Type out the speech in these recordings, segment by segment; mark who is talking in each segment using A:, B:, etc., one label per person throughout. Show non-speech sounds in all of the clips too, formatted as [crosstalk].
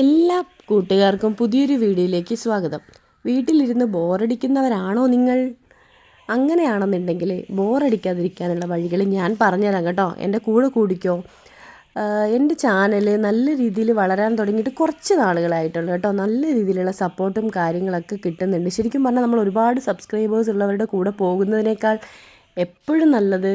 A: എല്ലാ കൂട്ടുകാർക്കും പുതിയൊരു വീഡിയോയിലേക്ക് സ്വാഗതം. വീട്ടിലിരുന്ന് ബോറടിക്കുന്നവരാണോ നിങ്ങൾ? അങ്ങനെയാണെന്നുണ്ടെങ്കിൽ ബോറടിക്കാതിരിക്കാനുള്ള വഴികൾ ഞാൻ പറഞ്ഞുതരാം കേട്ടോ. എന്റെ കൂടെ കൂടിക്കോ. എന്റെ ചാനൽ നല്ല രീതിയിൽ വളരാൻ തുടങ്ങിയിട്ട് കുറച്ച് നാളുകളായിട്ടുള്ളൂ കേട്ടോ. നല്ല രീതിയിലുള്ള സപ്പോർട്ടും കാര്യങ്ങളൊക്കെ കിട്ടുന്നുണ്ട്. ശരിക്കും പറഞ്ഞാൽ നമ്മൾ ഒരുപാട് സബ്സ്ക്രൈബേഴ്സ് ഉള്ളവരുടെ കൂടെ പോകുന്നതിനേക്കാൾ എപ്പോഴും നല്ലത്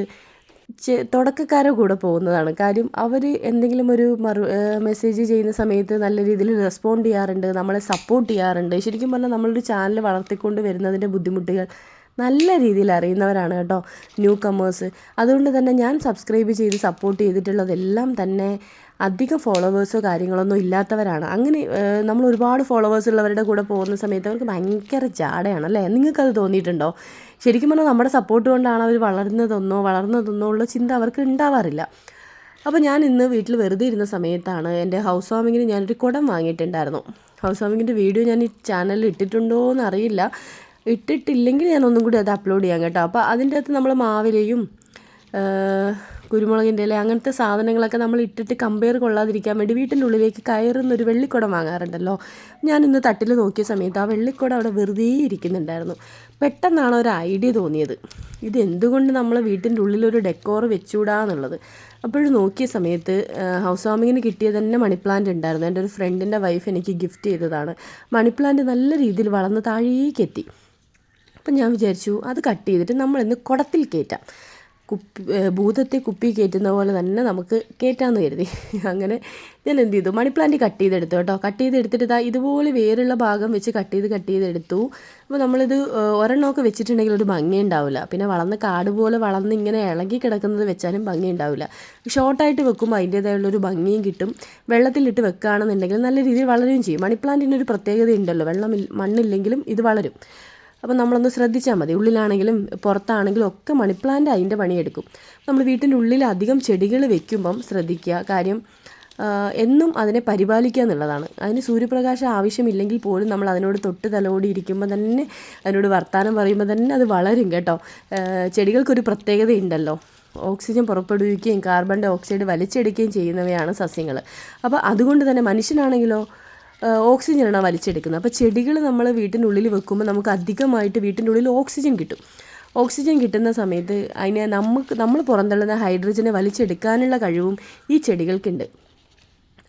A: ചെ തുടക്കക്കാരുടെ കൂടെ പോകുന്നതാണ്. കാര്യം അവർ എന്തെങ്കിലും ഒരു മറു മെസ്സേജ് ചെയ്യുന്ന സമയത്ത് നല്ല രീതിയിൽ റെസ്പോണ്ട് ചെയ്യാറുണ്ട് നമ്മളെ സപ്പോർട്ട് ചെയ്യാറുണ്ട്. ശരിക്കും പറഞ്ഞാൽ നമ്മളൊരു ചാനൽ വളർത്തിക്കൊണ്ട് വരുന്നതിന്റെ ബുദ്ധിമുട്ടുകൾ നല്ല രീതിയിൽ അറിയുന്നവരാണ് കേട്ടോ ന്യൂ കമേഴ്സ് അതുകൊണ്ട് തന്നെ ഞാൻ സബ്സ്ക്രൈബ് ചെയ്ത് സപ്പോർട്ട് ചെയ്തിട്ടുള്ളതെല്ലാം തന്നെ അധികം ഫോളോവേഴ്സോ കാര്യങ്ങളൊന്നും ഇല്ലാത്തവരാണ്. അങ്ങനെ നമ്മൾ ഒരുപാട് ഫോളോവേഴ്സ് ഉള്ളവരുടെ കൂടെ പോകുന്ന സമയത്ത് അവർക്ക് ഭയങ്കര ജാടയാണ് അല്ലേ? നിങ്ങൾക്കത് തോന്നിയിട്ടുണ്ടോ? ശരിക്കും പറഞ്ഞാൽ നമ്മുടെ സപ്പോർട്ട് കൊണ്ടാണ് അവർ വളരുന്നതെന്നോ വളർന്നതെന്നോ ഉള്ള ചിന്ത അവർക്ക് ഉണ്ടാവാറില്ല. അപ്പോൾ ഞാൻ ഇന്ന് വീട്ടിൽ വെറുതെ ഇരുന്ന സമയത്താണ് എന്റെ ഹൗസ് വാമിങ്ങിന് ഞാനൊരു കുടം വാങ്ങിയിട്ടുണ്ടായിരുന്നു. ഹൗസ് വാമിങ്ങിന്റെ വീഡിയോ ഞാൻ ഈ ചാനലിൽ ഇട്ടിട്ടുണ്ടോ എന്ന് അറിയില്ല. ഇട്ടിട്ടില്ലെങ്കിൽ ഞാൻ ഒന്നും കൂടി അത് അപ്ലോഡ് ചെയ്യാം കേട്ടോ. അപ്പോൾ അതിന്റെ അകത്ത് നമ്മൾ മാവിലയും കുരുമുളകിന്റെ ഇല അങ്ങനത്തെ സാധനങ്ങളൊക്കെ നമ്മൾ ഇട്ടിട്ട് കമ്പയർ കൊള്ളാതിരിക്കാൻ വേണ്ടി വീട്ടിന്റെ ഉള്ളിലേക്ക് കയറുന്നൊരു വെള്ളിക്കുടം വാങ്ങാറുണ്ടല്ലോ. ഞാൻ ഇന്ന് തട്ടിൽ നോക്കിയ സമയത്ത് ആ വെള്ളിക്കുടം അവിടെ വെറുതെ ഇരിക്കുന്നുണ്ടായിരുന്നു. പെട്ടെന്നാണ് ഒരു ഐഡിയ തോന്നിയത്. ഇത് എന്തുകൊണ്ട് നമ്മൾ വീട്ടിന്റെ ഉള്ളിലൊരു ഡെക്കോർ വെച്ചുകൂടാന്നുള്ളത്. അപ്പോഴും നോക്കിയ സമയത്ത് ഹൗസ് വാമിങ്ങിന് കിട്ടിയ തന്നെ മണി പ്ലാന്റ് ഉണ്ടായിരുന്നു. എന്റെ ഒരു ഫ്രണ്ടിന്റെ വൈഫ് എനിക്ക് ഗിഫ്റ്റ് ചെയ്തതാണ്. മണി പ്ലാന്റ് നല്ല രീതിയിൽ വളർന്ന് താഴേക്കെത്തി. അപ്പം ഞാൻ വിചാരിച്ചു അത് കട്ട് ചെയ്തിട്ട് നമ്മളിന്ന് കുടത്തിൽ കയറ്റാം. കുപ്പി ഭൂതത്തെ കുപ്പി കയറ്റുന്ന പോലെ തന്നെ നമുക്ക് കയറ്റാമെന്ന് കരുതി. [laughs] അങ്ങനെ ഞാൻ എന്ത് ചെയ്തു? മണി പ്ലാന്റ് കട്ട് ചെയ്തെടുത്തു കേട്ടോ. കട്ട് ചെയ്തെടുത്തിട്ട് ഇതാ ഇതുപോലെ വേറുള്ള ഭാഗം വെച്ച് കട്ട് ചെയ്ത് കട്ട് ചെയ്തെടുത്തു. അപ്പോൾ നമ്മളിത് ഒരെണ്ണമൊക്കെ വെച്ചിട്ടുണ്ടെങ്കിൽ ഒരു ഭംഗി ഉണ്ടാവില്ല. പിന്നെ വളർന്ന് കാട് പോലെ വളർന്ന് ഇങ്ങനെ ഇളകി കിടക്കുന്നത് വെച്ചാലും ഭംഗി ഉണ്ടാവില്ല. ഷോർട്ടായിട്ട് വെക്കുമ്പോൾ അതിന്റേതായുള്ളൊരു ഭംഗിയും കിട്ടും. വെള്ളത്തിലിട്ട് വെക്കുകയാണെന്നുണ്ടെങ്കിൽ നല്ല രീതിയിൽ വളരുകയും ചെയ്യും. മണി പ്ലാന്റിന് ഒരു പ്രത്യേകത ഉണ്ടല്ലോ. വെള്ളം മണ്ണില്ലെങ്കിലും ഇത് വളരും. അപ്പോൾ നമ്മളൊന്ന് ശ്രദ്ധിച്ചാൽ മതി. ഉള്ളിലാണെങ്കിലും പുറത്താണെങ്കിലും ഒക്കെ മണിപ്ലാന്റ് അതിന്റെ പണിയെടുക്കും. നമ്മൾ വീട്ടിന്റെ ഉള്ളിൽ അധികം ചെടികൾ വെക്കുമ്പം ശ്രദ്ധിക്കുക. കാര്യം എന്നും അതിനെ പരിപാലിക്കുക എന്നുള്ളതാണ്. അതിന് സൂര്യപ്രകാശം ആവശ്യമില്ലെങ്കിൽ പോലും നമ്മൾ അതിനോട് തൊട്ട് തലോടി ഇരിക്കുമ്പോൾ തന്നെ അതിനോട് വർത്തമാനം പറയുമ്പോൾ തന്നെ അത് വളരും കേട്ടോ. ചെടികൾക്കൊരു പ്രത്യേകതയുണ്ടല്ലോ. ഓക്സിജൻ പുറപ്പെടുവിക്കുകയും കാർബൺ ഡൈ ഓക്സൈഡ് വലിച്ചെടുക്കുകയും ചെയ്യുന്നവയാണ് സസ്യങ്ങൾ. അപ്പോൾ അതുകൊണ്ട് തന്നെ മനുഷ്യനാണെങ്കിലോ ഓക്സിജനാണ് വലിച്ചെടുക്കുന്നത്. അപ്പോൾ ചെടികൾ നമ്മൾ വീട്ടിനുള്ളിൽ വെക്കുമ്പോൾ നമുക്ക് അധികമായിട്ട് വീട്ടിന്റെ ഉള്ളിൽ ഓക്സിജൻ കിട്ടും. ഓക്സിജൻ കിട്ടുന്ന സമയത്ത് അതിനെ നമുക്ക് നമ്മൾ പുറന്തള്ളുന്ന ഹൈഡ്രജനെ വലിച്ചെടുക്കാനുള്ള കഴിവും ഈ ചെടികൾക്കുണ്ട്.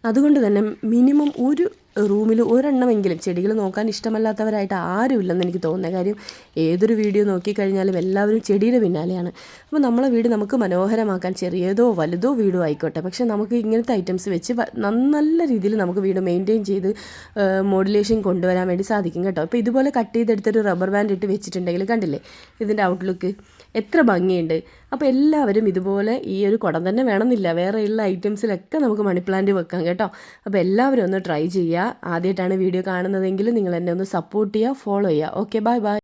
A: അതുകൊണ്ട് തന്നെ മിനിമം ഒരു റൂമിൽ ഒരെണ്ണമെങ്കിലും ചെടികൾ നോക്കാൻ ഇഷ്ടമല്ലാത്തവരായിട്ട് ആരുമില്ലെന്ന് എനിക്ക് തോന്നുന്നത് കാര്യം ഏതൊരു വീഡിയോ നോക്കിക്കഴിഞ്ഞാലും എല്ലാവരും ചെടിയുടെ പിന്നാലെയാണ്. അപ്പോൾ നമ്മളെ വീട് നമുക്ക് മനോഹരമാക്കാൻ ചെറിയതോ വലുതോ വീടോ ആയിക്കോട്ടെ. പക്ഷേ നമുക്ക് ഇങ്ങനത്തെ ഐറ്റംസ് വെച്ച് നല്ല രീതിയിൽ നമുക്ക് വീട് മെയിന്റെയിൻ ചെയ്ത് മോഡുലേഷൻ കൊണ്ടുവരാൻ വേണ്ടി സാധിക്കും കേട്ടോ. അപ്പോൾ ഇതുപോലെ കട്ട് ചെയ്തെടുത്തൊരു റബ്ബർ ബാൻഡ് ഇട്ട് വെച്ചിട്ടുണ്ടെങ്കിൽ കണ്ടില്ലേ? ഇതിന്റെ ഔട്ട്ലുക്ക് എത്ര ഭംഗിയുണ്ട്. അപ്പോൾ എല്ലാവരും ഇതുപോലെ ഈ ഒരു കുടം തന്നെ വേണമെന്നില്ല. വേറെയുള്ള ഐറ്റംസിലൊക്കെ നമുക്ക് മണി പ്ലാന്റ് വെക്കാം കേട്ടോ. അപ്പോൾ എല്ലാവരും ഒന്ന് ട്രൈ ചെയ്യുക. ആദ്യമായിട്ടാണ് വീഡിയോ കാണുന്നതെങ്കിൽ നിങ്ങൾ എന്നെ ഒന്ന് സപ്പോർട്ട് ചെയ്യുക ഫോളോ ചെയ്യുക. Okay bye bye.